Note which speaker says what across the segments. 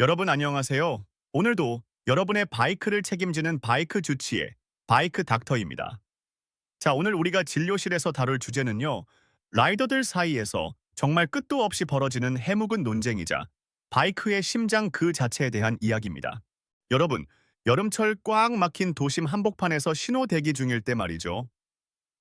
Speaker 1: 여러분 안녕하세요. 오늘도 여러분의 바이크를 책임지는 바이크 주치의 바이크 닥터입니다. 자, 오늘 우리가 진료실에서 다룰 주제는요. 라이더들 사이에서 정말 끝도 없이 벌어지는 해묵은 논쟁이자 바이크의 심장 그 자체에 대한 이야기입니다. 여러분, 여름철 꽉 막힌 도심 한복판에서 신호 대기 중일 때 말이죠.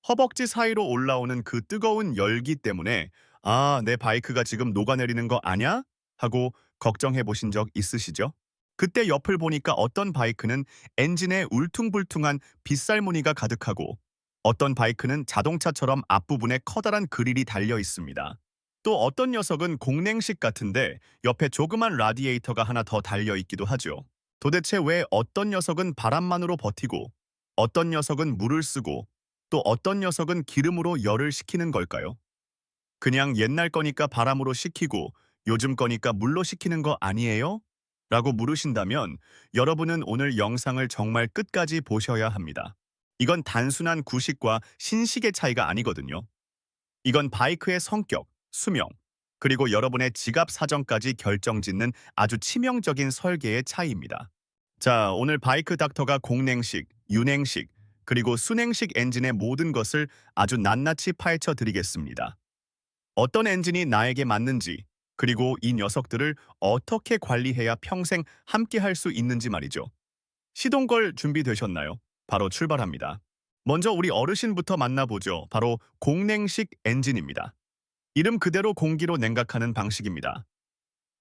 Speaker 1: 허벅지 사이로 올라오는 그 뜨거운 열기 때문에 아, 내 바이크가 지금 녹아내리는 거 아냐? 하고 걱정해 보신 적 있으시죠? 그때 옆을 보니까 어떤 바이크는 엔진에 울퉁불퉁한 빗살무늬가 가득하고 어떤 바이크는 자동차처럼 앞부분에 커다란 그릴이 달려 있습니다. 또 어떤 녀석은 공냉식 같은데 옆에 조그만 라디에이터가 하나 더 달려 있기도 하죠. 도대체 왜 어떤 녀석은 바람만으로 버티고 어떤 녀석은 물을 쓰고 또 어떤 녀석은 기름으로 열을 식히는 걸까요? 그냥 옛날 거니까 바람으로 식히고 요즘 거니까 물로 식히는 거 아니에요? 라고 물으신다면 여러분은 오늘 영상을 정말 끝까지 보셔야 합니다. 이건 단순한 구식과 신식의 차이가 아니거든요. 이건 바이크의 성격, 수명, 그리고 여러분의 지갑 사정까지 결정짓는 아주 치명적인 설계의 차이입니다. 자, 오늘 바이크 닥터가 공냉식, 윤행식, 그리고 순행식 엔진의 모든 것을 아주 낱낱이 파헤쳐 드리겠습니다. 어떤 엔진이 나에게 맞는지, 그리고 이 녀석들을 어떻게 관리해야 평생 함께 할 수 있는지 말이죠. 시동 걸 준비되셨나요? 바로 출발합니다. 먼저 우리 어르신부터 만나보죠. 바로 공냉식 엔진입니다. 이름 그대로 공기로 냉각하는 방식입니다.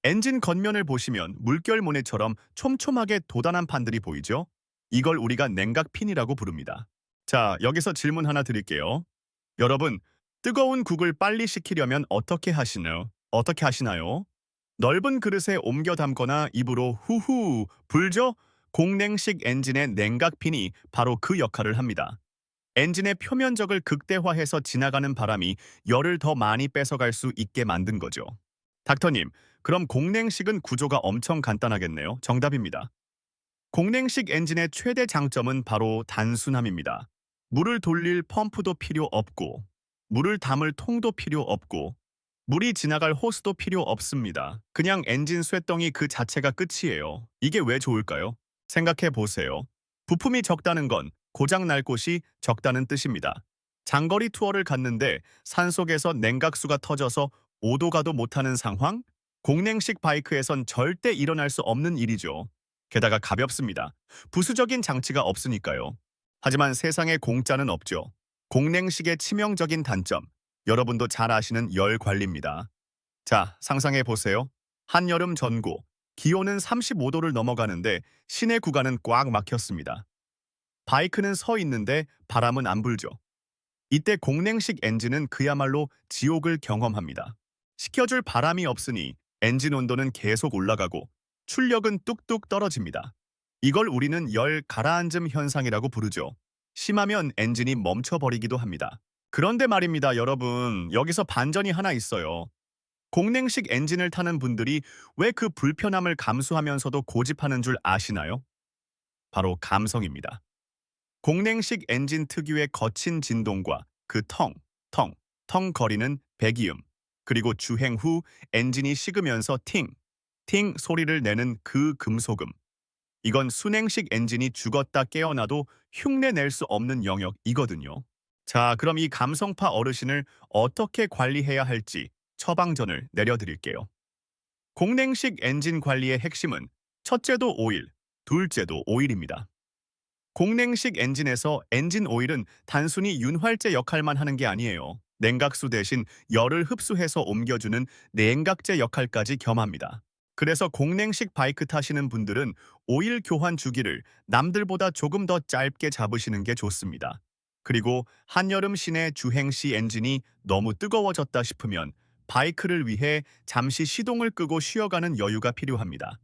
Speaker 1: 엔진 겉면을 보시면 물결 모래처럼 촘촘하게 도단한 판들이 보이죠? 이걸 우리가 냉각핀이라고 부릅니다. 자, 여기서 질문 하나 드릴게요. 여러분, 뜨거운 국을 빨리 식히려면 어떻게 하시나요? 어떻게 하시나요? 넓은 그릇에 옮겨 담거나 입으로 후후 불죠? 공냉식 엔진의 냉각핀이 바로 그 역할을 합니다. 엔진의 표면적을 극대화해서 지나가는 바람이 열을 더 많이 뺏어갈 수 있게 만든 거죠. 닥터님, 그럼 공냉식은 구조가 엄청 간단하겠네요. 정답입니다. 공냉식 엔진의 최대 장점은 바로 단순함입니다. 물을 돌릴 펌프도 필요 없고, 물을 담을 통도 필요 없고, 물이 지나갈 호스도 필요 없습니다. 그냥 엔진 쇠덩이 그 자체가 끝이에요. 이게 왜 좋을까요? 생각해 보세요. 부품이 적다는 건 고장 날 곳이 적다는 뜻입니다. 장거리 투어를 갔는데 산속에서 냉각수가 터져서 오도 가도 못하는 상황? 공냉식 바이크에선 절대 일어날 수 없는 일이죠. 게다가 가볍습니다. 부수적인 장치가 없으니까요. 하지만 세상에 공짜는 없죠. 공냉식의 치명적인 단점, 여러분도 잘 아시는 열 관리입니다. 자, 상상해 보세요. 한여름 전고, 기온은 35도를 넘어가는데 시내 구간은 꽉 막혔습니다. 바이크는 서 있는데 바람은 안 불죠. 이때 공냉식 엔진은 그야말로 지옥을 경험합니다. 식혀줄 바람이 없으니 엔진 온도는 계속 올라가고 출력은 뚝뚝 떨어집니다. 이걸 우리는 열 가라앉음 현상이라고 부르죠. 심하면 엔진이 멈춰버리기도 합니다. 그런데 말입니다, 여러분. 여기서 반전이 하나 있어요. 공냉식 엔진을 타는 분들이 왜 그 불편함을 감수하면서도 고집하는 줄 아시나요? 바로 감성입니다. 공냉식 엔진 특유의 거친 진동과 그 텅, 텅, 텅 거리는 배기음, 그리고 주행 후 엔진이 식으면서 팅, 팅 소리를 내는 그 금속음. 이건 순행식 엔진이 죽었다 깨어나도 흉내 낼 수 없는 영역이거든요. 자, 그럼 이 감성파 어르신을 어떻게 관리해야 할지 처방전을 내려드릴게요. 공냉식 엔진 관리의 핵심은 첫째도 오일, 둘째도 오일입니다. 공냉식 엔진에서 엔진 오일은 단순히 윤활제 역할만 하는 게 아니에요. 냉각수 대신 열을 흡수해서 옮겨주는 냉각제 역할까지 겸합니다. 그래서 공냉식 바이크 타시는 분들은 오일 교환 주기를 남들보다 조금 더 짧게 잡으시는 게 좋습니다. 그리고 한여름 시내 주행 시 엔진이 너무 뜨거워졌다 싶으면 바이크를 위해 잠시 시동을 끄고 쉬어가는 여유가 필요합니다.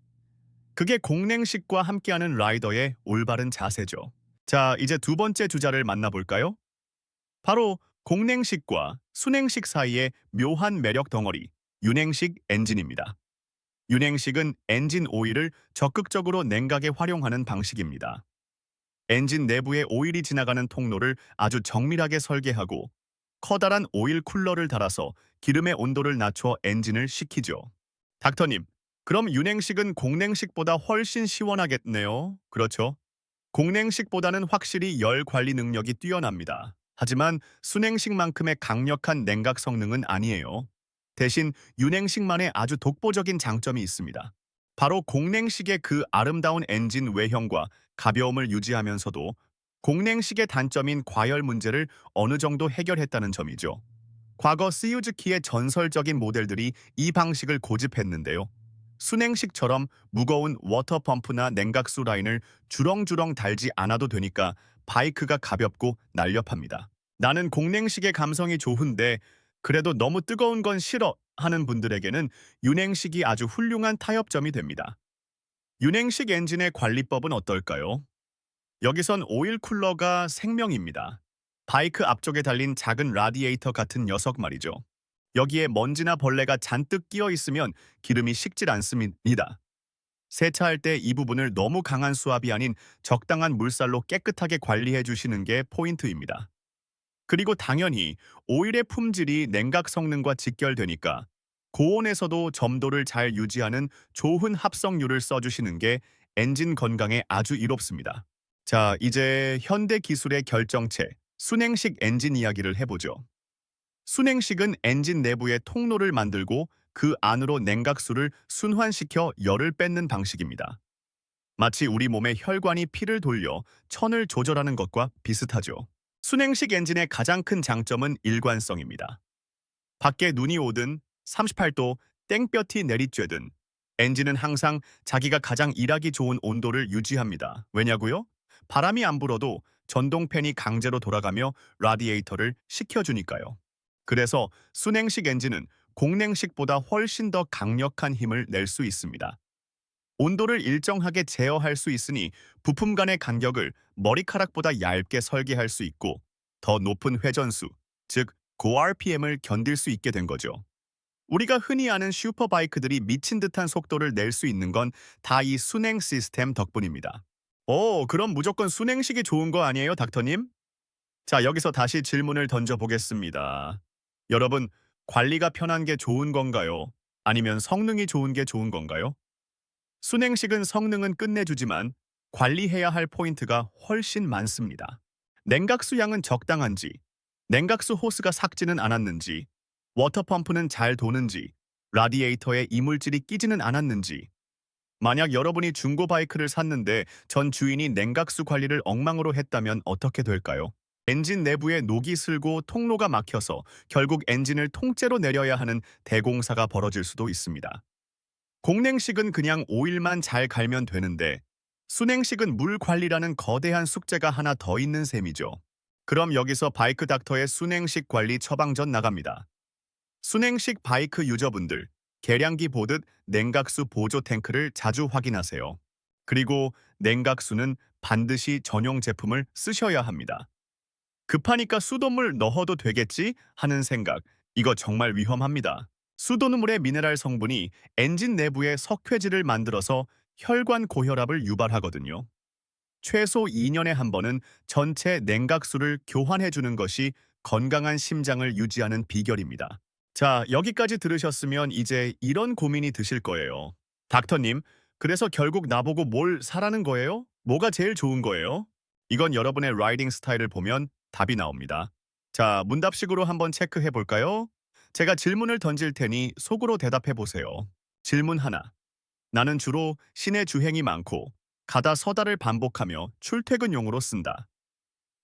Speaker 1: 그게 공냉식과 함께하는 라이더의 올바른 자세죠. 자, 이제 두 번째 주자를 만나볼까요? 바로 공냉식과 순행식 사이의 묘한 매력 덩어리, 윤행식 엔진입니다. 윤행식은 엔진 오일을 적극적으로 냉각에 활용하는 방식입니다. 엔진 내부에 오일이 지나가는 통로를 아주 정밀하게 설계하고 커다란 오일 쿨러를 달아서 기름의 온도를 낮춰 엔진을 식히죠. 닥터님, 그럼 윤행식은 공냉식보다 훨씬 시원하겠네요. 그렇죠? 공냉식보다는 확실히 열 관리 능력이 뛰어납니다. 하지만 순행식만큼의 강력한 냉각 성능은 아니에요. 대신 윤행식만의 아주 독보적인 장점이 있습니다. 바로 공냉식의 그 아름다운 엔진 외형과 가벼움을 유지하면서도 공냉식의 단점인 과열 문제를 어느 정도 해결했다는 점이죠. 과거 시우즈키의 전설적인 모델들이 이 방식을 고집했는데요. 순행식처럼 무거운 워터펌프나 냉각수 라인을 주렁주렁 달지 않아도 되니까 바이크가 가볍고 날렵합니다. 나는 공냉식의 감성이 좋은데 그래도 너무 뜨거운 건 싫어 하는 분들에게는 윤행식이 아주 훌륭한 타협점이 됩니다. 윤행식 엔진의 관리법은 어떨까요? 여기선 오일 쿨러가 생명입니다. 바이크 앞쪽에 달린 작은 라디에이터 같은 녀석 말이죠. 여기에 먼지나 벌레가 잔뜩 끼어 있으면 기름이 식질 않습니다. 세차할 때 이 부분을 너무 강한 수압이 아닌 적당한 물살로 깨끗하게 관리해 주시는 게 포인트입니다. 그리고 당연히 오일의 품질이 냉각 성능과 직결되니까 고온에서도 점도를 잘 유지하는 좋은 합성유를 써주시는 게 엔진 건강에 아주 이롭습니다. 자, 이제 현대 기술의 결정체, 순행식 엔진 이야기를 해보죠. 순행식은 엔진 내부에 통로를 만들고 그 안으로 냉각수를 순환시켜 열을 뺏는 방식입니다. 마치 우리 몸의 혈관이 피를 돌려 천을 조절하는 것과 비슷하죠. 순행식 엔진의 가장 큰 장점은 일관성입니다. 밖에 눈이 오든 38도 땡볕이 내리쬐든 엔진은 항상 자기가 가장 일하기 좋은 온도를 유지합니다. 왜냐고요? 바람이 안 불어도 전동팬이 강제로 돌아가며 라디에이터를 식혀주니까요. 그래서 순행식 엔진은 공냉식보다 훨씬 더 강력한 힘을 낼 수 있습니다. 온도를 일정하게 제어할 수 있으니 부품 간의 간격을 머리카락보다 얇게 설계할 수 있고 더 높은 회전수, 즉 고RPM을 견딜 수 있게 된 거죠. 우리가 흔히 아는 슈퍼바이크들이 미친 듯한 속도를 낼 수 있는 건 다 이 순행 시스템 덕분입니다. 오, 그럼 무조건 순행식이 좋은 거 아니에요, 닥터님? 자, 여기서 다시 질문을 던져보겠습니다. 여러분, 관리가 편한 게 좋은 건가요? 아니면 성능이 좋은 게 좋은 건가요? 순행식은 성능은 끝내주지만 관리해야 할 포인트가 훨씬 많습니다. 냉각수 양은 적당한지, 냉각수 호스가 삭지는 않았는지, 워터펌프는 잘 도는지, 라디에이터에 이물질이 끼지는 않았는지, 만약 여러분이 중고 바이크를 샀는데 전 주인이 냉각수 관리를 엉망으로 했다면 어떻게 될까요? 엔진 내부에 녹이 슬고 통로가 막혀서 결국 엔진을 통째로 내려야 하는 대공사가 벌어질 수도 있습니다. 공냉식은 그냥 오일만 잘 갈면 되는데 순행식은 물 관리라는 거대한 숙제가 하나 더 있는 셈이죠. 그럼 여기서 바이크 닥터의 순행식 관리 처방전 나갑니다. 순행식 바이크 유저분들, 계량기 보듯 냉각수 보조 탱크를 자주 확인하세요. 그리고 냉각수는 반드시 전용 제품을 쓰셔야 합니다. 급하니까 수돗물 넣어도 되겠지 하는 생각, 이거 정말 위험합니다. 수돗물의 미네랄 성분이 엔진 내부에 석회질을 만들어서 혈관 고혈압을 유발하거든요. 최소 2년에 한 번은 전체 냉각수를 교환해 주는 것이 건강한 심장을 유지하는 비결입니다. 자, 여기까지 들으셨으면 이제 이런 고민이 드실 거예요. 닥터님, 그래서 결국 나보고 뭘 사라는 거예요? 뭐가 제일 좋은 거예요? 이건 여러분의 라이딩 스타일을 보면 답이 나옵니다. 자, 문답식으로 한번 체크해 볼까요? 제가 질문을 던질 테니 속으로 대답해 보세요. 질문 하나. 나는 주로 시내 주행이 많고 가다 서다를 반복하며 출퇴근용으로 쓴다.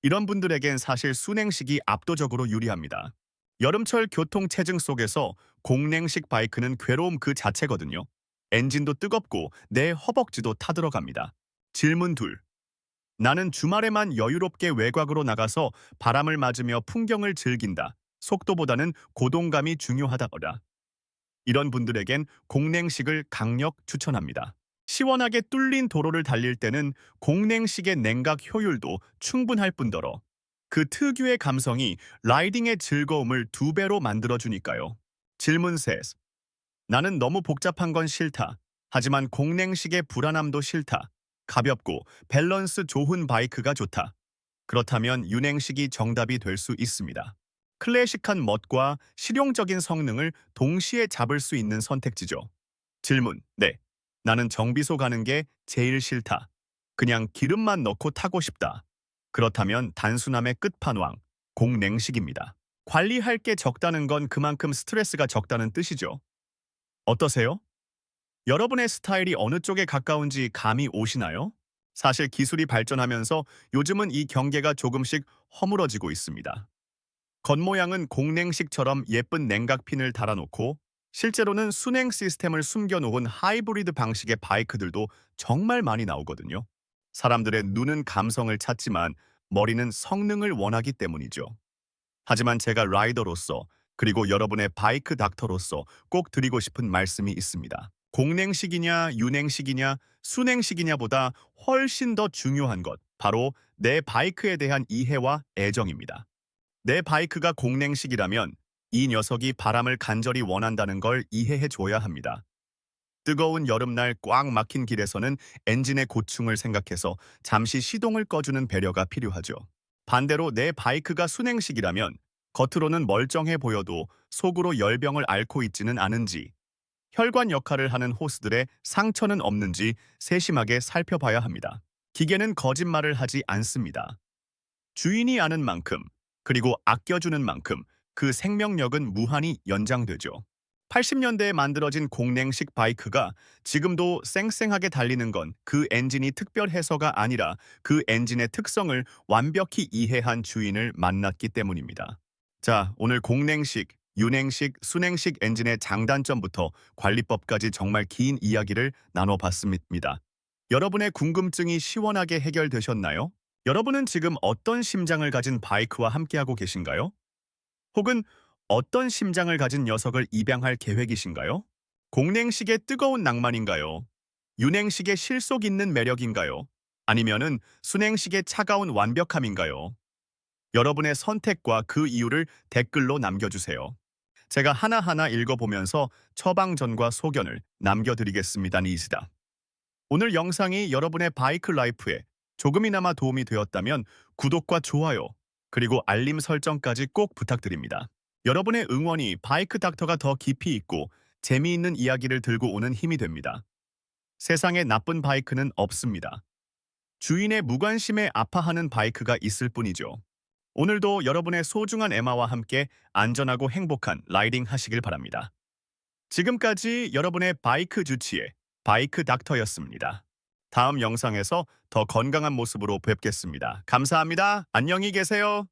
Speaker 1: 이런 분들에겐 사실 순행식이 압도적으로 유리합니다. 여름철 교통 체증 속에서 공냉식 바이크는 괴로움 그 자체거든요. 엔진도 뜨겁고 내 허벅지도 타들어갑니다. 질문 둘. 나는 주말에만 여유롭게 외곽으로 나가서 바람을 맞으며 풍경을 즐긴다. 속도보다는 고동감이 중요하다거라. 이런 분들에겐 공냉식을 강력 추천합니다. 시원하게 뚫린 도로를 달릴 때는 공냉식의 냉각 효율도 충분할 뿐더러 그 특유의 감성이 라이딩의 즐거움을 두 배로 만들어주니까요. 질문 셋. 나는 너무 복잡한 건 싫다. 하지만 공냉식의 불안함도 싫다. 가볍고 밸런스 좋은 바이크가 좋다. 그렇다면 윤행식이 정답이 될 수 있습니다. 클래식한 멋과 실용적인 성능을 동시에 잡을 수 있는 선택지죠. 질문. 네. 나는 정비소 가는 게 제일 싫다. 그냥 기름만 넣고 타고 싶다. 그렇다면 단순함의 끝판왕, 공냉식입니다. 관리할 게 적다는 건 그만큼 스트레스가 적다는 뜻이죠. 어떠세요? 여러분의 스타일이 어느 쪽에 가까운지 감이 오시나요? 사실 기술이 발전하면서 요즘은 이 경계가 조금씩 허물어지고 있습니다. 겉모양은 공냉식처럼 예쁜 냉각핀을 달아놓고 실제로는 순행 시스템을 숨겨놓은 하이브리드 방식의 바이크들도 정말 많이 나오거든요. 사람들의 눈은 감성을 찾지만 머리는 성능을 원하기 때문이죠. 하지만 제가 라이더로서 그리고 여러분의 바이크 닥터로서 꼭 드리고 싶은 말씀이 있습니다. 공냉식이냐 윤행식이냐 순행식이냐보다 훨씬 더 중요한 것 바로 내 바이크에 대한 이해와 애정입니다. 내 바이크가 공냉식이라면 이 녀석이 바람을 간절히 원한다는 걸 이해해 줘야 합니다. 뜨거운 여름날 꽉 막힌 길에서는 엔진의 고충을 생각해서 잠시 시동을 꺼주는 배려가 필요하죠. 반대로 내 바이크가 순행식이라면 겉으로는 멀쩡해 보여도 속으로 열병을 앓고 있지는 않은지 혈관 역할을 하는 호스들의 상처는 없는지 세심하게 살펴봐야 합니다. 기계는 거짓말을 하지 않습니다. 주인이 아는 만큼 그리고 아껴주는 만큼 그 생명력은 무한히 연장되죠. 80년대에 만들어진 공냉식 바이크가 지금도 쌩쌩하게 달리는 건 그 엔진이 특별해서가 아니라 그 엔진의 특성을 완벽히 이해한 주인을 만났기 때문입니다. 자, 오늘 공냉식, 윤행식, 순행식 엔진의 장단점부터 관리법까지 정말 긴 이야기를 나눠봤습니다. 여러분의 궁금증이 시원하게 해결되셨나요? 여러분은 지금 어떤 심장을 가진 바이크와 함께하고 계신가요? 혹은 어떤 심장을 가진 녀석을 입양할 계획이신가요? 공냉식의 뜨거운 낭만인가요? 윤행식의 실속 있는 매력인가요? 아니면은 순행식의 차가운 완벽함인가요? 여러분의 선택과 그 이유를 댓글로 남겨주세요. 제가 하나하나 읽어보면서 처방전과 소견을 남겨드리겠습니다. 니시다. 오늘 영상이 여러분의 바이크 라이프에 조금이나마 도움이 되었다면 구독과 좋아요, 그리고 알림 설정까지 꼭 부탁드립니다. 여러분의 응원이 바이크 닥터가 더 깊이 있고 재미있는 이야기를 들고 오는 힘이 됩니다. 세상에 나쁜 바이크는 없습니다. 주인의 무관심에 아파하는 바이크가 있을 뿐이죠. 오늘도 여러분의 소중한 에마와 함께 안전하고 행복한 라이딩 하시길 바랍니다. 지금까지 여러분의 바이크 주치의 바이크 닥터였습니다. 다음 영상에서 더 건강한 모습으로 뵙겠습니다. 감사합니다. 안녕히 계세요.